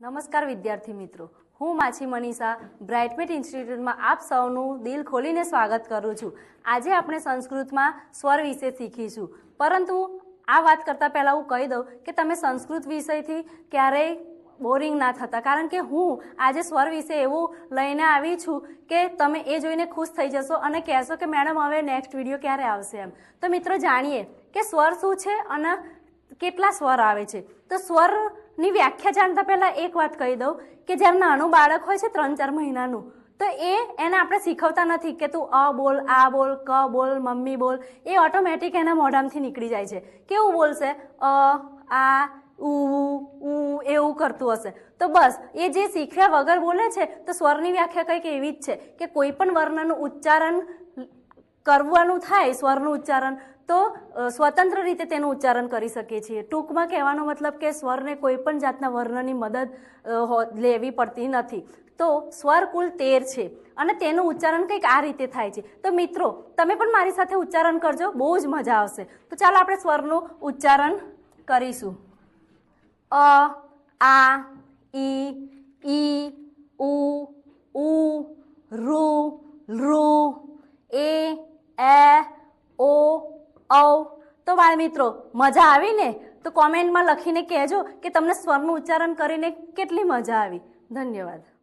નમસ્કાર વિદ્યાર્થી મિત્રો. હું માછી મનીષા, બ્રાઇટમેટ ઇન્સ્ટિટ્યૂટમાં આપ સૌનું દિલ ખોલીને સ્વાગત કરું છું. આજે આપણે સંસ્કૃતમાં સ્વર વિશે શીખીશું. પરંતુ આ વાત કરતાં પહેલાં હું કહી દઉં કે તમે સંસ્કૃત વિષયથી ક્યારેય બોરિંગ ના થતા. કારણ કે હું આજે સ્વર વિશે એવું લઈને આવી છું કે તમે એ જોઈને ખુશ થઈ જશો અને કહેશો કે મેડમ, હવે નેક્સ્ટ વીડિયો ક્યારે આવશે એમ. તો મિત્રો, જાણીએ કે સ્વર શું છે અને કેટલા સ્વર આવે છે? તો સ્વરની વ્યાખ્યા જાણતા પહેલાં એક વાત કહી દઉં કે જ્યારે નાનું બાળક હોય છે ત્રણ ચાર મહિનાનું, તો એ એને આપણે શીખવતા નથી કે તું અ બોલ, આ બોલ, ક બોલ, મમ્મી બોલ, એ ઓટોમેટિક એના મોઢામાંથી નીકળી જાય છે. કેવું બોલશે? અ, આ ઉ ઉ, એવું કરતું હશે. તો બસ, એ જે શીખ્યા વગર બોલે છે, તો સ્વરની વ્યાખ્યા કંઈક એવી જ છે કે કોઈ પણ વર્ણનું ઉચ્ચારણ કરવાનું થાય સ્વરનું ઉચ્ચારણ, તો સ્વતંત્ર રીતે તેનું ઉચ્ચારણ કરી શકીએ છીએ. ટૂંકમાં કહેવાનો મતલબ કે સ્વરને કોઈ પણ જાતના વર્ણની મદદ લેવી પડતી નથી. તો, સ્વર કુલ તેર છે અને તેનું ઉચ્ચારણ કંઈક આ રીતે થાય છે. તો મિત્રો, તમે પણ મારી સાથે ઉચ્ચારણ કરજો, બહુ જ મજા આવશે. તો ચાલો આપણે સ્વરનું ઉચ્ચારણ કરીશું. અ, આ, ઈ ઈ, ઉ ઉ, રૂ રૂ. એ, ઓ, ઔ. તો બાળ મિત્રો મજા આવી ને? તો કોમેન્ટમાં લખીને કહેજો કે તમને સ્વરનું ઉચ્ચારણ કરીને કેટલી મજા આવી. ધન્યવાદ.